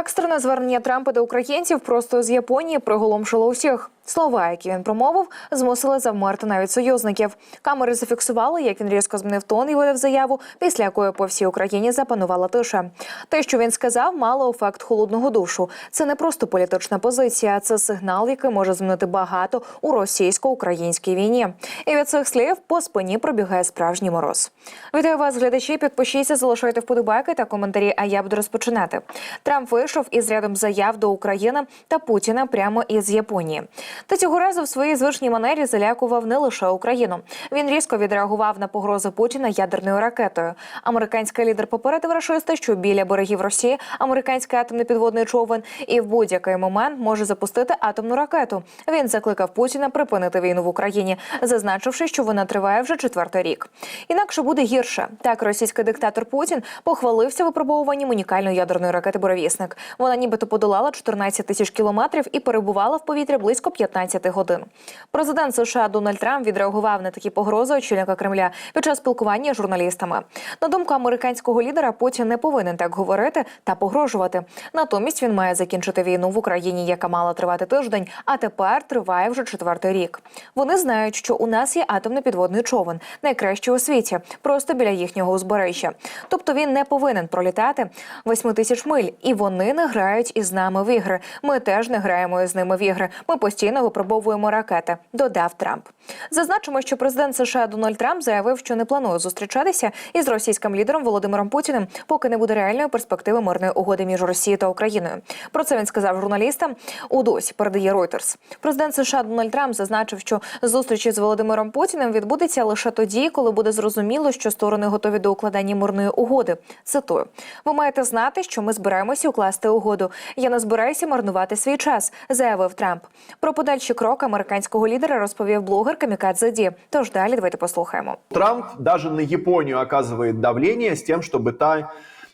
Екстрене звернення Трампа до українців просто з Японії приголомшило усіх. Слова, які він промовив, змусили завмерти навіть союзників. Камери зафіксували, як він різко змінив тон і видав заяву, після якої по всій Україні запанувала тиша. Те, що він сказав, мало ефект холодного душу. Це не просто політична позиція, це сигнал, який може змінити багато у російсько-українській війні. І від цих слів по спині пробігає справжній мороз. Вітаю вас, глядачі. Підпишіться, залишайте вподобайки та коментарі. А я буду розпочинати. Трамп вийшов із рядом заяв до України та Путіна прямо із Японії. Та цього разу в своїй звичній манері залякував не лише Україну. Він різко відреагував на погрози Путіна ядерною ракетою. Американський лідер попередив рашиста, що біля берегів Росії американський атомний підводний човен і в будь-який момент може запустити атомну ракету. Він закликав Путіна припинити війну в Україні, зазначивши, що вона триває вже четвертий рік. Інакше буде гірше. Так, російський диктатор Путін похвалився випробовуванням унікальної ядерної ракети Буревісник. Вона нібито подолала 14 тисяч кілометрів і перебувала в повітрі близько 15 годин. Президент США Дональд Трамп відреагував на такі погрози очільника Кремля під час спілкування з журналістами. На думку американського лідера, Путін не повинен так говорити та погрожувати. Натомість він має закінчити війну в Україні, яка мала тривати тиждень, а тепер триває вже четвертий рік. Вони знають, що у нас є атомний підводний човен, найкращий у світі, просто біля їхнього узбережжя. Тобто він не повинен пролітати 8 тисяч миль, і вони не грають із нами в ігри. Ми теж не граємо із ними в ігри. Ми постійно випробовуємо ракети. Додав Трамп. Зазначимо, що президент США Дональд Трамп заявив, що не планує зустрічатися із російським лідером Володимиром Путіним, поки не буде реальної перспективи мирної угоди між Росією та Україною. Про це він сказав журналістам. У досі передає Reuters. Президент США Дональд Трамп зазначив, що зустрічі з Володимиром Путіним відбудеться лише тоді, коли буде зрозуміло, що сторони готові до укладання мирної угоди. Цитую: ви маєте знати, що ми збираємося укласти угоду. Я не збираюся марнувати свій час, заявив Трамп. Про подальші кроки американського лідера розповів блогер Камікадзе Ді. Тож далі давайте послухаємо. Трамп даже на Японию оказывает давление с тем, чтобы та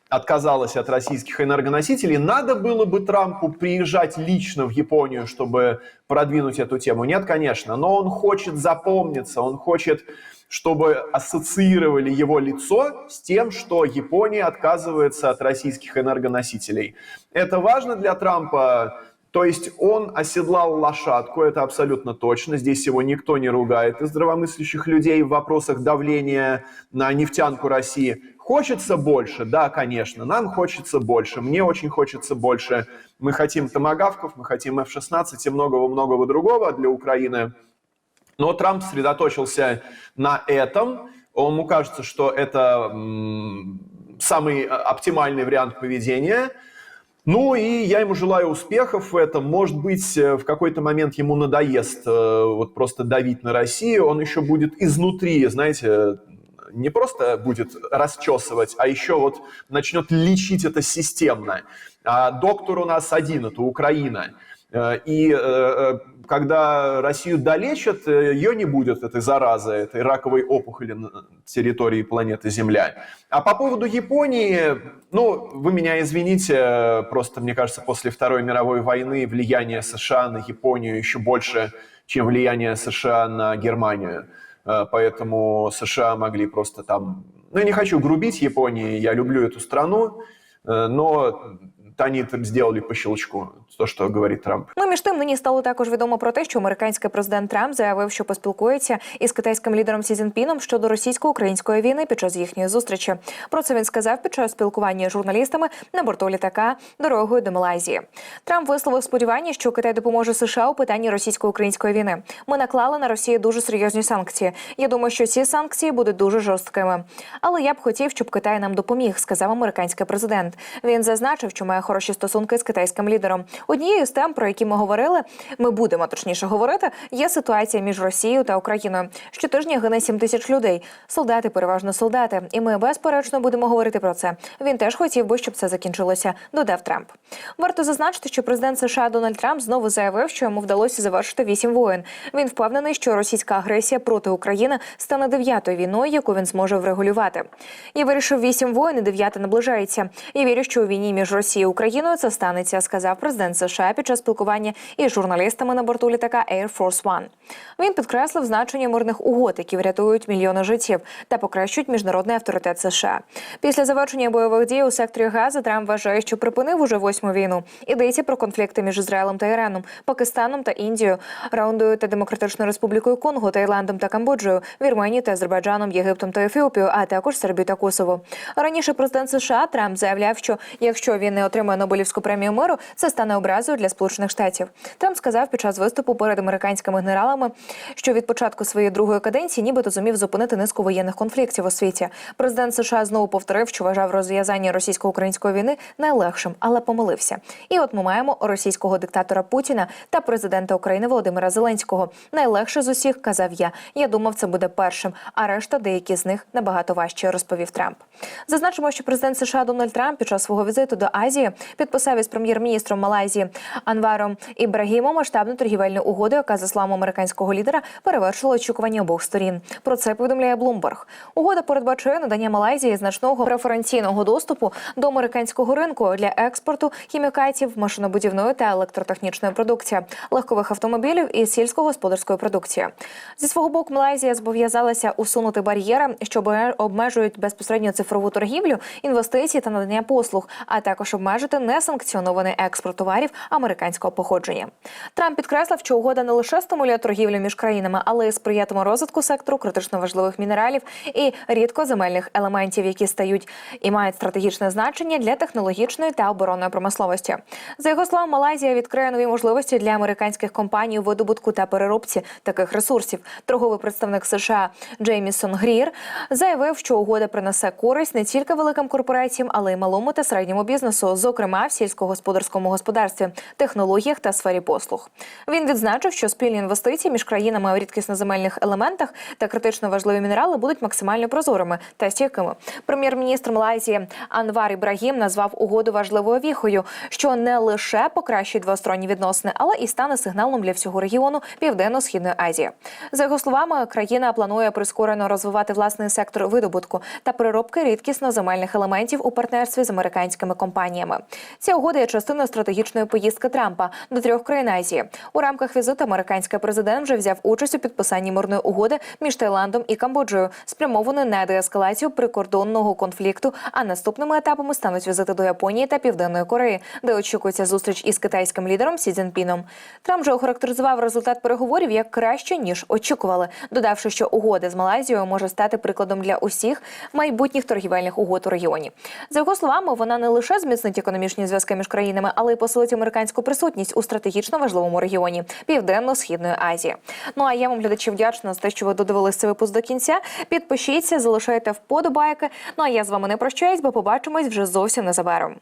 отказалась от российских энергоносителей. Надо было бы Трампу приезжать лично в Японию, чтобы продвинуть эту тему? Нет, конечно. Но он хочет запомниться, он хочет, чтобы ассоциировали его лицо с тем, что Япония отказывается от российских энергоносителей. Это важно для Трампа. то есть он оседлал лошадку, это абсолютно точно. Здесь его никто не ругает из здравомыслящих людей в вопросах давления на нефтянку России. Хочется больше? Да, конечно, нам хочется больше, мне очень хочется больше. Мы хотим томагавков, мы хотим F-16 и многого-многого другого для Украины. Но Трамп сосредоточился на этом. Ему кажется, что это самый а, оптимальный вариант поведения. Ну и я ему желаю успехов в этом. Может быть, э, в какой-то момент ему надоест э, вот просто давить на Россию. Он еще будет изнутри, знаете, не просто будет расчесывать, а еще вот начнет лечить это системно. А доктор у нас один, это Украина. Э, И э, когда Россию долечат, э, ее не будет, этой заразы, этой раковой опухоли на территории планеты Земля. А по поводу Японии, ну, вы меня извините, э, просто, мне кажется, после Второй мировой войны влияние США на Японию еще больше, чем влияние США на Германию. Э, Поэтому США могли просто там... Ну, я не хочу грубить Японии, я люблю эту страну, э, но они это сделали по щелчку, то, что говорит Трамп. Ну між тим нині стало також відомо про те, що американський президент Трамп заявив, що поспілкується із китайським лідером Сі Цзіньпіном щодо російсько-української війни під час їхньої зустрічі. Про це він сказав під час спілкування з журналістами на борту літака дорогою до Малайзії. Трамп висловив сподівання, що Китай допоможе США у питанні російсько-української війни. Ми наклали на Росію дуже серйозні санкції. Я думаю, що ці санкції будуть дуже жорсткими. Але я б хотів, щоб Китай нам допоміг, сказав американський президент. Він зазначив, що має хороші стосунки з китайським лідером. Однією з тем, про які ми говорили, ми будемо точніше говорити, є ситуація між Росією та Україною. Щотижня гине 7 тисяч людей. Солдати, переважно солдати. І ми безперечно будемо говорити про це. Він теж хотів би, щоб це закінчилося. Додав Трамп. Варто зазначити, що президент США Дональд Трамп знову заявив, що йому вдалося завершити вісім воєн. Він впевнений, що російська агресія проти України стане дев'ятою війною, яку він зможе врегулювати. Я вирішив вісім воєн, і дев'ята наближається. Я вірю, що у війні між Росією Україною це станеться, сказав президент США під час спілкування із журналістами на борту літака Air Force One. Він підкреслив значення мирних угод, які врятують мільйони життів та покращують міжнародний авторитет США. Після завершення бойових дій у секторі Газа Трамп вважає, що припинив уже восьму війну. Йдеться про конфлікти між Ізраїлем та Іраном, Пакистаном та Індією, Раундою та Демократичною Республікою Конго, Таїландом та Камбоджею, Вірменією та Азербайджаном, Єгиптом та Ефіопією, а також Сербією та Косово. Раніше президент США Трамп заявляв, що якщо він не отримає Нобелівську премію миру, це стане образою для Сполучених Штатів. Трамп сказав під час виступу перед американськими генералами, що від початку своєї другої каденції нібито зумів зупинити низку воєнних конфліктів у світі. Президент США знову повторив, що вважав розв'язання російсько-української війни найлегшим, але помилився. І от ми маємо російського диктатора Путіна та президента України Володимира Зеленського. Найлегше з усіх казав я. Я думав, це буде першим, а решта деякі з них набагато важче, розповів Трамп. Зазначимо, що президент США Дональд Трамп під час свого візиту до Азії підписав із прем'єр-міністром Малайзії Анваром Ібрагімом масштабну торгівельну угоду, яка за словами американського лідера перевершила очікування обох сторін. Про це повідомляє Bloomberg. Угода передбачає надання Малайзії значного преференційного доступу до американського ринку для експорту хімікатів, машинобудівної та електротехнічної продукції, легкових автомобілів і сільськогосподарської продукції. Зі свого боку, Малайзія зобов'язалася усунути бар'єри, що обмежують безпосередньо цифрову торгівлю, інвестиції та надання послуг, а також обмежити несанкціонований експорт товарів американського походження. Трамп підкреслив, що угода не лише стимулює торгівлю між країнами, але й сприятиме розвитку сектору критично важливих мінералів і рідкоземельних елементів, які стають і мають стратегічне значення для технологічної та оборонної промисловості. За його словами, Малайзія відкриє нові можливості для американських компаній у видобутку та переробці таких ресурсів. Торговий представник США Джеймісон Грір заявив, що угода принесе користь не тільки великим корпораціям, але й малому та середньому бізнесу, зокрема в сільськогосподарському господарстві, технологіях та сфері послуг. Він відзначив, що спільні інвестиції між країнами у рідкісноземельних елементах та критично важливі мінерали будуть максимально прозорими та стійкими. Прем'єр-міністр Малайзії Анвар Ібрагім назвав угоду важливою віхою, що не лише покращить двосторонні відносини, але і стане сигналом для всього регіону Південно-східної Азії. За його словами, країна планує прискорено розвивати власний сектор видобутку та переробки рідкісно-земельних елементів у партнерстві з американськими компаніями. Ця угода є частиною стратегічної поїздки Трампа до трьох країн Азії. У рамках візиту американський президент вже взяв участь у підписанні мирної угоди між Таїландом і Камбоджею, спрямованої на деескалацію прикордонного конфлікту. А наступними етапами стануть візити до Японії та Південної Кореї, де очікується зустріч із китайським лідером Сі Цзіньпіном. Трамп же охарактеризував результат переговорів як краще ніж очікували, додавши, що угода з Малайзією може стати прикладом для усіх майбутніх торгівельних угод у регіоні. За його словами, вона не лише зміцнить економічні зв'язки між країнами, але й посилить американську присутність у стратегічно важливому регіоні Південно-східної Азії. Ну а я вам глядачі вдячна за те, що ви додивилися цей випуск до кінця. Підпишіться, залишайте вподобайки. Ну а я з вами не прощаюсь, бо побачимось вже зовсім незабаром.